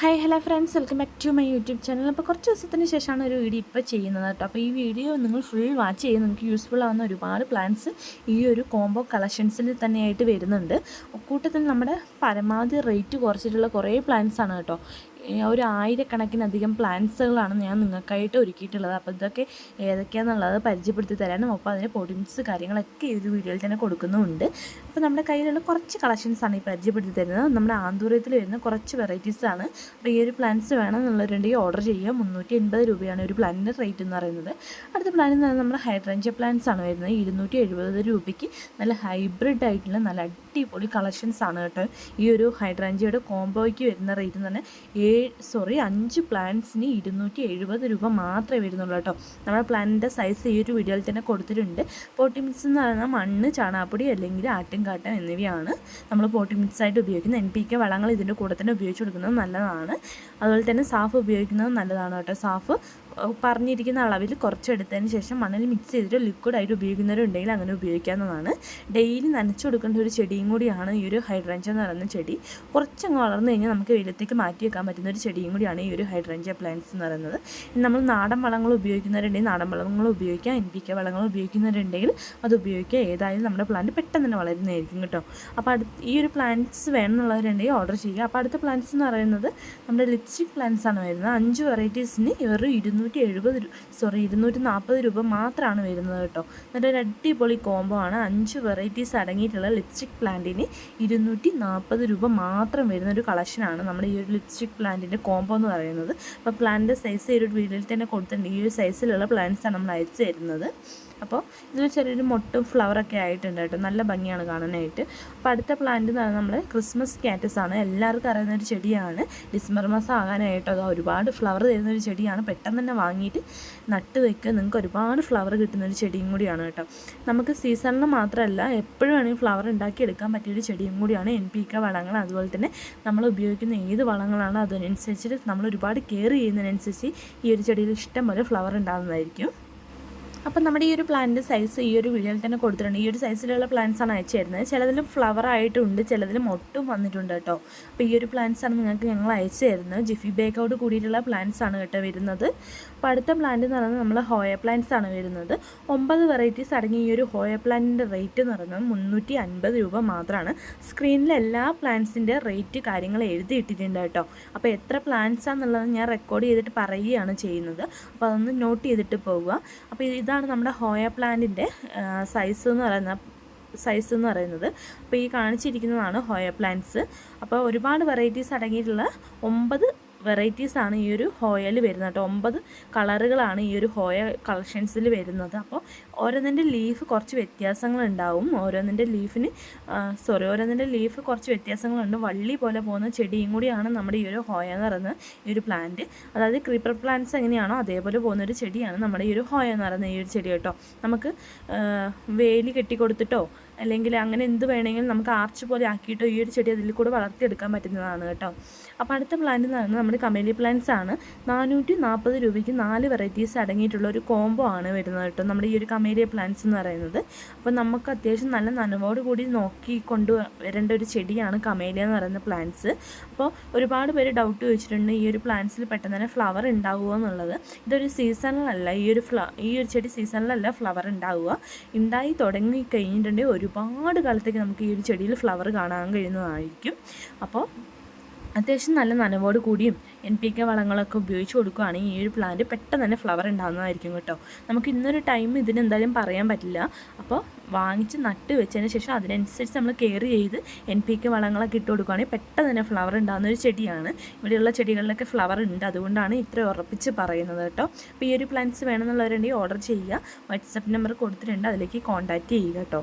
Hi hello friends welcome back to my YouTube channel അപ്പോൾ കുറച്ച് ദിവസത്തിന് ശേഷമാണ് ഒരു വീഡിയോ ഇപ്പോൾ ചെയ്യുന്നത് കേട്ടോ. അപ്പോൾ ഈ വീഡിയോ നിങ്ങൾ ഫുൾ വാച്ച് ചെയ്ത് നിങ്ങൾക്ക് യൂസ്ഫുൾ ആവുന്ന ഒരുപാട് പ്ലാൻസ് ഈ ഒരു കോംബോ കളക്ഷൻസിൽ തന്നെയായിട്ട് വരുന്നുണ്ട്. കൂട്ടത്തിൽ നമ്മുടെ പരമാവധി റേറ്റ് കുറച്ചിട്ടുള്ള കുറേ പ്ലാൻസ് ആണ് കേട്ടോ. ഒരു ആയിരക്കണക്കിനധികം പ്ലാന്റ്സുകളാണ് ഞാൻ നിങ്ങൾക്കായിട്ട് ഒരുക്കിയിട്ടുള്ളത്. അപ്പോൾ ഇതൊക്കെ ഏതൊക്കെയാണെന്നുള്ളത് പരിചയപ്പെടുത്തി തരാനും അപ്പോൾ അതിന് പൊടിമിക്സ് കാര്യങ്ങളൊക്കെ ഈ ഒരു വീഡിയോയിൽ തന്നെ കൊടുക്കുന്നുമുണ്ട്. അപ്പോൾ നമ്മുടെ കയ്യിലുള്ള കുറച്ച് കളക്ഷൻസാണ് ഈ പരിചയപ്പെടുത്തി തരുന്നത്. നമ്മുടെ ആന്തൂരത്തിൽ വരുന്ന കുറച്ച് വെറൈറ്റീസാണ് അപ്പോൾ ഈ ഒരു പ്ലാന്റ്സ് വേണം വേണമെന്നുള്ളവരുണ്ടെങ്കിൽ ഓർഡർ ചെയ്യുക മുന്നൂറ്റി എൺപത് രൂപയാണ് ഒരു പ്ലാനിന്റെ റേറ്റ് എന്ന് പറയുന്നത്. അടുത്ത പ്ലാൻ എന്ന് പറയുന്നത് നമ്മുടെ ഹൈഡ്രഞ്ച പ്ലാന്റ്സ് ആണ് വരുന്നത്. ഇരുന്നൂറ്റി എഴുപത് രൂപയ്ക്ക് നല്ല ഹൈബ്രിഡ് ആയിട്ടുള്ള നല്ല അടിപൊളി കളക്ഷൻസ് ആണ് കേട്ടോ. ഈ ഒരു ഹൈഡ്രഞ്ചയുടെ കോംബോയ്ക്ക് വരുന്ന റേറ്റ് എന്ന് പറഞ്ഞാൽ ഏഴ് സോറി അഞ്ച് പ്ലാന്റ്സിന് ഇരുന്നൂറ്റി എഴുപത് രൂപ മാത്രമേ വരുന്നുള്ളൂ കേട്ടോ. നമ്മുടെ പ്ലാന്റിന്റെ സൈസ് ഈ ഒരു വീഡിയോയിൽ തന്നെ കൊടുത്തിട്ടുണ്ട്. പോട്ടി മിക്സ് എന്ന് പറയുന്നത് മണ്ണ് ചാണാപ്പൊടി അല്ലെങ്കിൽ ആട്ടിൻകാട്ടം എന്നിവയാണ് നമ്മൾ പോട്ടി മിക്സ് ആയിട്ട് ഉപയോഗിക്കുന്നത്. എൻ പി കെ വളങ്ങൾ ഇതിന്റെ കൂടെ തന്നെ ഉപയോഗിച്ച് കൊടുക്കുന്നത് നല്ലതാണ്. അതുപോലെ തന്നെ സാഫ് ഉപയോഗിക്കുന്നത് നല്ലതാണ് കേട്ടോ. സാഫ് പറഞ്ഞിരിക്കുന്ന അളവിൽ കുറച്ചെടുത്തതിന് ശേഷം മണ്ണിൽ മിക്സ് ചെയ്തിട്ട് ലിക്വിഡായിട്ട് ഉപയോഗിക്കുന്നവരുണ്ടെങ്കിൽ അങ്ങനെ ഉപയോഗിക്കാവുന്നതാണ്. ഡെയിലി നനച്ചു കൊടുക്കേണ്ട ഒരു ചെടിയും കൂടിയാണ് ഈ ഒരു ഹൈഡ്രഞ്ച എന്ന് പറയുന്ന ചെടി. കുറച്ചങ്ങ് വളർന്നു കഴിഞ്ഞാൽ നമുക്ക് വെയിലത്തേക്ക് മാറ്റി വെക്കാൻ പറ്റുന്ന ഒരു ചെടിയും കൂടിയാണ് ഈ ഒരു ഹൈഡ്രഞ്ച പ്ലാന്റ്സ് എന്ന് പറയുന്നത്. നമ്മൾ നാടൻ വളങ്ങൾ ഉപയോഗിക്കുന്നവരുണ്ടെങ്കിൽ നാടൻ വളങ്ങൾ ഉപയോഗിക്കാം. എൻ പി കെ വളങ്ങൾ ഉപയോഗിക്കുന്നവരുണ്ടെങ്കിൽ അത് ഉപയോഗിക്കുക ഏതായാലും നമ്മുടെ പ്ലാന്റ് പെട്ടെന്ന് തന്നെ വളരുന്നതായിരിക്കും കേട്ടോ. അപ്പോൾ അടുത്ത് ഈ ഒരു പ്ലാന്റ്സ് വേണമെന്നുള്ളവരുണ്ടെങ്കിൽ ഓർഡർ ചെയ്യുക. അപ്പോൾ അടുത്ത പ്ലാന്റ്സ് എന്ന് പറയുന്നത് നമ്മുടെ ലിപ്സ്റ്റിക് പ്ലാന്റ്സ് ആണ് വരുന്നത്. അഞ്ച് വെറൈറ്റീസിന് ഇവർ ഇരുന്നൂറ്റി എഴുപത് സോറി ഇരുന്നൂറ്റി നാൽപ്പത് രൂപ മാത്രമാണ് വരുന്നത് കേട്ടോ. നല്ലൊരു അടിപൊളി കോംബോ ആണ്. അഞ്ച് വെറൈറ്റീസ് അടങ്ങിയിട്ടുള്ള ലിപ്സ്റ്റിക് പ്ലാന്റിന് ഇരുന്നൂറ്റി നാൽപ്പത് രൂപ മാത്രം വരുന്ന ഒരു കളക്ഷനാണ് നമ്മുടെ ഈ ഒരു ലിപ്സ്റ്റിക് പ്ലാന്റിന്റെ കോംബോ എന്ന് പറയുന്നത്. അപ്പോൾ പ്ലാന്റിന്റെ സൈസ് ഈ ഒരു വീഡിയോയിൽ തന്നെ കൊടുത്തിട്ടുണ്ട്. ഈ ഒരു സൈസിലുള്ള പ്ലാന്റ്സാണ് നമ്മൾ അയച്ചു തരുന്നത്. അപ്പോൾ ഇതിൽ ചെറിയൊരു മൊട്ടും ഫ്ലവറൊക്കെ ആയിട്ടുണ്ട് കേട്ടോ. നല്ല ഭംഗിയാണ് കാണാനായിട്ട്. അപ്പോൾ അടുത്ത പ്ലാന്റ് എന്ന് പറഞ്ഞാൽ നമ്മൾ ക്രിസ്മസ് കാറ്റസ് ആണ്. എല്ലാവർക്കും അറിയുന്ന ഒരു ചെടിയാണ്. ഡിസംബർ മാസം ആകാനായിട്ട് അത് ഒരുപാട് ഫ്ലവർ തരുന്ന ഒരു ചെടിയാണ്. പെട്ടെന്ന് തന്നെ വാങ്ങിയിട്ട് നട്ട് വെക്കുക. നിങ്ങൾക്ക് ഒരുപാട് ഫ്ലവർ കിട്ടുന്ന ഒരു ചെടിയും കൂടിയാണ് കേട്ടോ. നമുക്ക് സീസണിൽ മാത്രമല്ല എപ്പോഴും വേണമെങ്കിൽ ഫ്ലവർ ഉണ്ടാക്കിയെടുക്കാൻ പറ്റിയൊരു ചെടിയും കൂടിയാണ് എൻ പി കെ വളങ്ങൾ. അതുപോലെ തന്നെ നമ്മൾ ഉപയോഗിക്കുന്ന ഏത് വളങ്ങളാണോ അതിനനുസരിച്ചിട്ട് നമ്മൾ ഒരുപാട് കെയർ ചെയ്യുന്നതിനനുസരിച്ച് ഈ ഒരു ചെടിയിൽ ഇഷ്ടം പോലെ ഫ്ലവർ ഉണ്ടാകുന്നതായിരിക്കും. അപ്പം നമ്മുടെ ഈ ഒരു പ്ലാന്റിന്റെ സൈസ് ഈ ഒരു വീഡിയോയിൽ തന്നെ കൊടുത്തിട്ടുണ്ട്. ഈ ഒരു സൈസിലുള്ള പ്ലാന്റ്സ് ആണ് അയച്ചു തരുന്നത് ചിലതിൽ ഫ്ലവർ ആയിട്ടുണ്ട് ചിലതിൽ മൊട്ടും വന്നിട്ടുണ്ട് കേട്ടോ. അപ്പോൾ ഈ ഒരു പ്ലാന്റ്സ് ആണ് നിങ്ങൾക്ക് ഞങ്ങൾ അയച്ചു തരുന്നത് ജിഫി ബേക്കോട് കൂടിയിട്ടുള്ള ആണ് കേട്ടോ വരുന്നത്. അപ്പോൾ അടുത്ത പ്ലാന്റ് എന്ന് പറയുന്നത് നമ്മൾ ഹോയ പ്ലാന്റ്സ് ആണ് വരുന്നത്. ഒമ്പത് വെറൈറ്റീസ് അടങ്ങിയ ഈ ഒരു ഹോയ പ്ലാന്റിന്റെ റേറ്റ് എന്ന് പറയുന്നത് മുന്നൂറ്റി അൻപത് രൂപ മാത്രമാണ്. സ്ക്രീനിൽ എല്ലാ പ്ലാന്റ്സിന്റെ റേറ്റ് കാര്യങ്ങൾ എഴുതിയിട്ടിട്ടുണ്ട് കേട്ടോ. അപ്പോൾ എത്ര പ്ലാന്റ്സാണെന്നുള്ളത് ഞാൻ റെക്കോർഡ് ചെയ്തിട്ട് പറയുകയാണ് ചെയ്യുന്നത്. അപ്പോൾ അതൊന്ന് നോട്ട് ചെയ്തിട്ട് പോവുക. അപ്പോൾ ഇതാണ് നമ്മുടെ ഹോയ പ്ലാന്റിന്റെ സൈസ് എന്ന് പറയുന്ന സൈസ് എന്ന് പറയുന്നത്. അപ്പോൾ ഈ കാണിച്ചിരിക്കുന്നതാണ് ഹോയ പ്ലാന്റ്സ്. അപ്പോൾ ഒരുപാട് വെറൈറ്റീസ് അടങ്ങിയിട്ടുള്ള ഒമ്പത് വെറൈറ്റീസ് ആണ് ഈ ഒരു ഹോയയിൽ വരുന്നത് കേട്ടോ. ഒമ്പത് കളറുകളാണ് ഈ ഒരു ഹോയ കളക്ഷൻസിൽ വരുന്നത്. അപ്പോൾ ഓരോന്നിന്റെ ലീഫ് കുറച്ച് വ്യത്യാസങ്ങളുണ്ടാവും. ഓരോന്നിന്റെ ലീഫിന് സോറി ഓരോന്നിന്റെ ലീഫ് കുറച്ച് വ്യത്യാസങ്ങളുണ്ട്. വള്ളി പോലെ പോകുന്ന ചെടിയും കൂടിയാണ് നമ്മുടെ ഈ ഒരു ഹോയ എന്ന് പറയുന്ന ഈ ഒരു പ്ലാന്റ് അതായത് ക്രീപ്പർ പ്ലാന്റ്സ് എങ്ങനെയാണോ അതേപോലെ പോകുന്ന ഒരു ചെടിയാണ് നമ്മുടെ ഈ ഒരു ഹോയ എന്ന് പറയുന്ന ഈ ഒരു ചെടി കേട്ടോ. നമുക്ക് വേലി കെട്ടിക്കൊടുത്തിട്ടോ അല്ലെങ്കിൽ അങ്ങനെ എന്ത് വേണമെങ്കിലും നമുക്ക് ആർച്ച് പോലെ ആക്കിയിട്ടോ ഈ ഒരു ചെടി അതിൽ കൂടെ വളർത്തിയെടുക്കാൻ പറ്റുന്നതാണ് കേട്ടോ. അപ്പോൾ അടുത്ത പ്ലാന്റ് എന്ന് പറയുന്നത് നമ്മുടെ കമേലി പ്ലാന്റ്സ് ആണ്. നാനൂറ്റി നാൽപ്പത് രൂപയ്ക്ക് നാല് വെറൈറ്റീസ് അടങ്ങിയിട്ടുള്ള ഒരു കോംബോ ആണ് വരുന്നത് കേട്ടോ നമ്മുടെ ഈ ഒരു കമേലിയ പ്ലാന്റ്സ് എന്ന് പറയുന്നത്. അപ്പോൾ നമുക്ക് അത്യാവശ്യം നല്ല നനവോട് കൂടി നോക്കി കൊണ്ട് വരേണ്ട ഒരു ചെടിയാണ് കമേലിയ എന്ന് പറയുന്ന പ്ലാന്റ്സ് അപ്പോൾ ഒരുപാട് പേര് ഡൗട്ട് ചോദിച്ചിട്ടുണ്ട് ഈ ഒരു പ്ലാന്റ്സിൽ പെട്ടെന്ന് തന്നെ ഫ്ലവർ ഉണ്ടാവുക എന്നുള്ളത്. ഇതൊരു സീസണിലല്ല ഈ ഒരു ഫ്ല ഈ ഒരു ചെടി സീസണിലല്ല ഫ്ലവർ ഉണ്ടാവുക. ഉണ്ടായി തുടങ്ങി കഴിഞ്ഞിട്ടുണ്ടെങ്കിൽ ഒരുപാട് കാലത്തേക്ക് നമുക്ക് ഈ ഒരു ചെടിയിൽ ഫ്ലവർ കാണാൻ കഴിയുന്നതായിരിക്കും. അപ്പോൾ അത്യാവശ്യം നല്ല നനവോട് കൂടിയും എൻ പി കെ വളങ്ങളൊക്കെ ഉപയോഗിച്ച് കൊടുക്കുകയാണെങ്കിൽ ഈ ഒരു പ്ലാന്റ് പെട്ടെന്ന് തന്നെ ഫ്ലവർ ഉണ്ടാകുന്നതായിരിക്കും കേട്ടോ. നമുക്ക് ഇന്നൊരു ടൈം ഇതിനെന്തായാലും പറയാൻ പറ്റില്ല. അപ്പോൾ വാങ്ങിച്ച് നട്ട് വെച്ചതിന് ശേഷം അതിനനുസരിച്ച് നമ്മൾ കെയർ ചെയ്ത് എൻ പി കെ വളങ്ങളൊക്കെ ഇട്ട് കൊടുക്കുകയാണെങ്കിൽ പെട്ടെന്ന് തന്നെ ഫ്ലവർ ഉണ്ടാകുന്ന ഒരു ചെടിയാണ്. ഇവിടെയുള്ള ചെടികളിലൊക്കെ ഫ്ലവർ ഉണ്ട്. അതുകൊണ്ടാണ് ഇത്ര ഉറപ്പിച്ച് പറയുന്നത് കേട്ടോ. അപ്പോൾ ഈ ഒരു പ്ലാന്റ്സ് വേണമെന്നുള്ളവരുണ്ടെങ്കിൽ ഓർഡർ ചെയ്യുക. വാട്സപ്പ് നമ്പർ കൊടുത്തിട്ടുണ്ട്. അതിലേക്ക് കോൺടാക്റ്റ് ചെയ്യുക കേട്ടോ.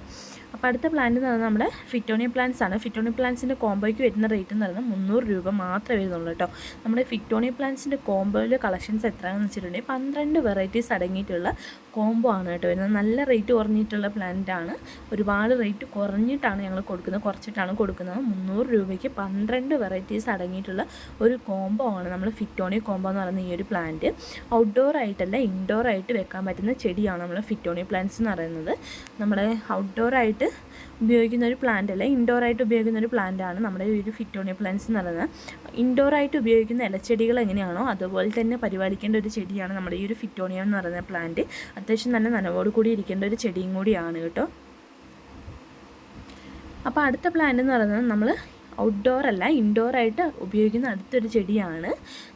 അപ്പോൾ അടുത്ത പ്ലാന്റ് എന്ന് പറഞ്ഞാൽ നമ്മുടെ ഫിറ്റോണിയ പ്ലാന്റ്സ് ആണ്. ഫിറ്റോണിയ പ്ലാന്റ്സിന്റെ കോംബോയ്ക്ക് വരുന്ന റേറ്റ് എന്ന് പറയുന്നത് മുന്നൂറ് രൂപ മാത്രമേ വരുന്നുള്ളൂ കേട്ടോ. നമ്മുടെ ഫിറ്റോണിയ പ്ലാന്റ്സിന്റെ കോമ്പോയിലെ കളക്ഷൻസ് എത്രയാണെന്ന് വെച്ചിട്ടുണ്ടെങ്കിൽ പന്ത്രണ്ട് വെറൈറ്റീസ് അടങ്ങിയിട്ടുള്ള കോംബോ ആണ് കേട്ടോ വരുന്നത്. നല്ല റേറ്റ് കുറഞ്ഞിട്ടുള്ള പ്ലാന്റ് ആണ് ഒരുപാട് റേറ്റ് കുറഞ്ഞിട്ടാണ് ഞങ്ങൾ കൊടുക്കുന്നത്. കുറച്ചിട്ടാണ് കൊടുക്കുന്നത്. മുന്നൂറ് രൂപയ്ക്ക് പന്ത്രണ്ട് വെറൈറ്റീസ് അടങ്ങിയിട്ടുള്ള ഒരു കോംബോ ആണ് നമ്മൾ ഫിറ്റോണി കോംബോ എന്ന് പറയുന്ന ഈ ഒരു പ്ലാന്റ് ഔട്ട്ഡോർ ആയിട്ടല്ല ഇൻഡോർ ആയിട്ട് വെക്കാൻ പറ്റുന്ന ചെടിയാണ് നമ്മൾ ഫിറ്റോണി പ്ലാന്റ്സ് എന്ന് പറയുന്നത്. നമ്മുടെ ഔട്ട്ഡോർ ആയിട്ട് ഉപയോഗിക്കുന്ന ഒരു പ്ലാന്റ് അല്ല ഇൻഡോറായിട്ട് ഉപയോഗിക്കുന്ന ഒരു പ്ലാന്റ് ആണ് നമ്മുടെ ഒരു ഫിറ്റോണിയ പ്ലാന്റ്സ് എന്ന് പറയുന്നത്. ഇൻഡോർ ആയിട്ട് ഉപയോഗിക്കുന്ന ഇലച്ചെടികൾ എങ്ങനെയാണോ അതുപോലെ തന്നെ പരിപാലിക്കേണ്ട ഒരു ചെടിയാണ് നമ്മുടെ ഈ ഒരു ഫിറ്റോണിയ എന്ന് പറയുന്ന പ്ലാന്റ് അത്യാവശ്യം നല്ല നനവോട് കൂടി ഇരിക്കേണ്ട ഒരു ചെടിയും കൂടിയാണ് കേട്ടോ. അപ്പോൾ അടുത്ത പ്ലാന്റ് എന്ന് പറയുന്നത് നമ്മൾ ഔട്ട്ഡോർ അല്ല ഇൻഡോർ ആയിട്ട് ഉപയോഗിക്കുന്ന അടുത്തൊരു ചെടിയാണ്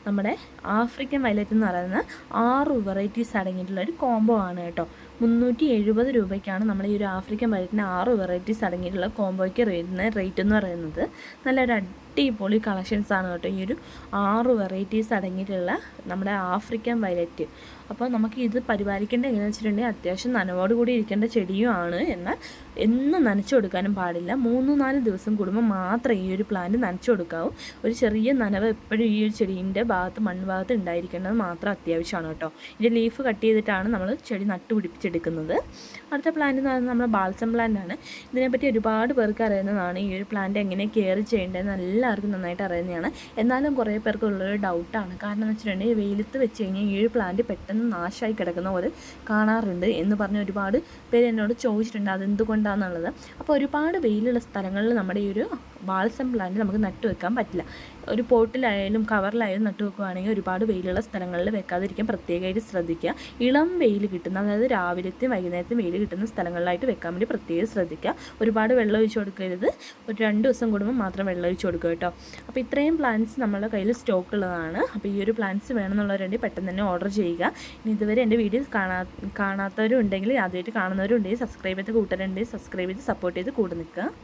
നമ്മുടെ ആഫ്രിക്കൻ വയലറ്റ് എന്ന് പറയുന്ന ആറ് വെറൈറ്റീസ് അടങ്ങിയിട്ടുള്ള ഒരു കോംബോ ആണ് കേട്ടോ. മുന്നൂറ്റി എഴുപത് രൂപയ്ക്കാണ് നമ്മൾ ഈ ഒരു ആഫ്രിക്കൻ വയലറ്റിന് ആറ് വെറൈറ്റീസ് അടങ്ങിയിട്ടുള്ള കോംബോയ്ക്ക് റേറ്റ് റേറ്റ് എന്ന് പറയുന്നത്. നല്ലൊരു അടിപൊളി കളക്ഷൻസ് ആണ് കേട്ടോ. ഈ ഒരു ആറ് വെറൈറ്റീസ് അടങ്ങിയിട്ടുള്ള നമ്മുടെ ആഫ്രിക്കൻ വയലറ്റ് അപ്പോൾ നമുക്ക് ഇത് പരിപാലിക്കേണ്ട എങ്ങനെയാണെന്ന് വെച്ചിട്ടുണ്ടെങ്കിൽ അത്യാവശ്യം നനവോട് കൂടി ഇരിക്കേണ്ട ചെടിയും ആണ്. എന്നാൽ എന്നും നനച്ചു കൊടുക്കാനും പാടില്ല. മൂന്ന് നാല് ദിവസം കൂടുമ്പോൾ മാത്രം ഈ ഒരു പ്ലാന്റ് നനച്ചു കൊടുക്കാവൂ. ഒരു ചെറിയ നനവ് എപ്പോഴും ഈ ഒരു ചെടീന്റെ ഭാഗത്ത് മൺഭാഗത്ത് ഉണ്ടായിരിക്കേണ്ടത് മാത്രം അത്യാവശ്യമാണ് കേട്ടോ. ഇതിന്റെ ലീഫ് കട്ട് ചെയ്തിട്ടാണ് നമ്മൾ ചെടി നട്ടുപിടിപ്പിച്ചെടുക്കുന്നത് അടുത്ത പ്ലാന്റ് എന്ന് പറയുന്നത് നമ്മുടെ ബാൽസം പ്ലാന്റ് ആണ്. ഇതിനെപ്പറ്റി ഒരുപാട് പേർക്ക് അറിയുന്നതാണ് ഈ ഒരു പ്ലാന്റ് എങ്ങനെ കെയർ ചെയ്യേണ്ടതെന്ന് എല്ലാവർക്കും നന്നായിട്ട് അറിയുന്നതാണ്. എന്നാലും കുറേ പേർക്ക് ഉള്ളൊരു ഡൗട്ടാണ് കാരണം എന്ന് വെച്ചിട്ടുണ്ടെങ്കിൽ വെയിലത്ത് വെച്ച് കഴിഞ്ഞാൽ ഈ പ്ലാന്റ് പെട്ടെന്ന് നാശമായി കിടക്കുന്ന പോലെ കാണാറുണ്ട് എന്ന് പറഞ്ഞ് ഒരുപാട് പേര് എന്നോട് ചോദിച്ചിട്ടുണ്ട് അതെന്തുകൊണ്ടാണെന്നുള്ളത് അപ്പോൾ ഒരുപാട് വെയിലുള്ള സ്ഥലങ്ങളിൽ നമ്മുടെ ഈ ഒരു ബാൾസം പ്ലാന്റ് നമുക്ക് നട്ടുവെക്കാൻ പറ്റില്ല. ഒരു പോട്ടിലായാലും കവറിലായാലും നട്ടു വെക്കുകയാണെങ്കിൽ ഒരുപാട് വെയിലുള്ള സ്ഥലങ്ങളിൽ വെക്കാതിരിക്കാൻ പ്രത്യേകമായിട്ട് ശ്രദ്ധിക്കുക. ഇളം വെയിൽ കിട്ടുന്ന അതായത് രാവിലത്തെയും വൈകുന്നേരത്തെയും വെയിൽ കിട്ടുന്ന സ്ഥലങ്ങളിലായിട്ട് വെക്കാൻ വേണ്ടി പ്രത്യേകം ശ്രദ്ധിക്കുക. ഒരുപാട് വെള്ളം ഒഴിച്ചു കൊടുക്കരുത്. ഒരു രണ്ട് ദിവസം കൂടുമ്പോൾ മാത്രം വെള്ളം ഒഴിച്ചു കൊടുക്കുക കേട്ടോ. അപ്പോൾ ഇത്രയും പ്ലാന്റ്സ് നമ്മുടെ കയ്യിൽ സ്റ്റോക്ക് ഉള്ളതാണ്. അപ്പോൾ ഈ ഒരു പ്ലാന്റ്സ് വേണമെന്നുള്ളവരുണ്ടെങ്കിൽ പെട്ടെന്ന് തന്നെ ഓർഡർ ചെയ്യുക. ഇനി ഇതുവരെ എന്റെ വീഡിയോ കാണാ കാണാത്തവരുണ്ടെങ്കിൽ ആദ്യമായിട്ട് കാണുന്നവരുണ്ടെങ്കിൽ സബ്സ്ക്രൈബ് ചെയ്ത് കൂട്ടരുണ്ടെങ്കിൽ സബ്സ്ക്രൈബ് ചെയ്ത് സപ്പോർട്ട് ചെയ്ത് കൂടെ നിൽക്കുക.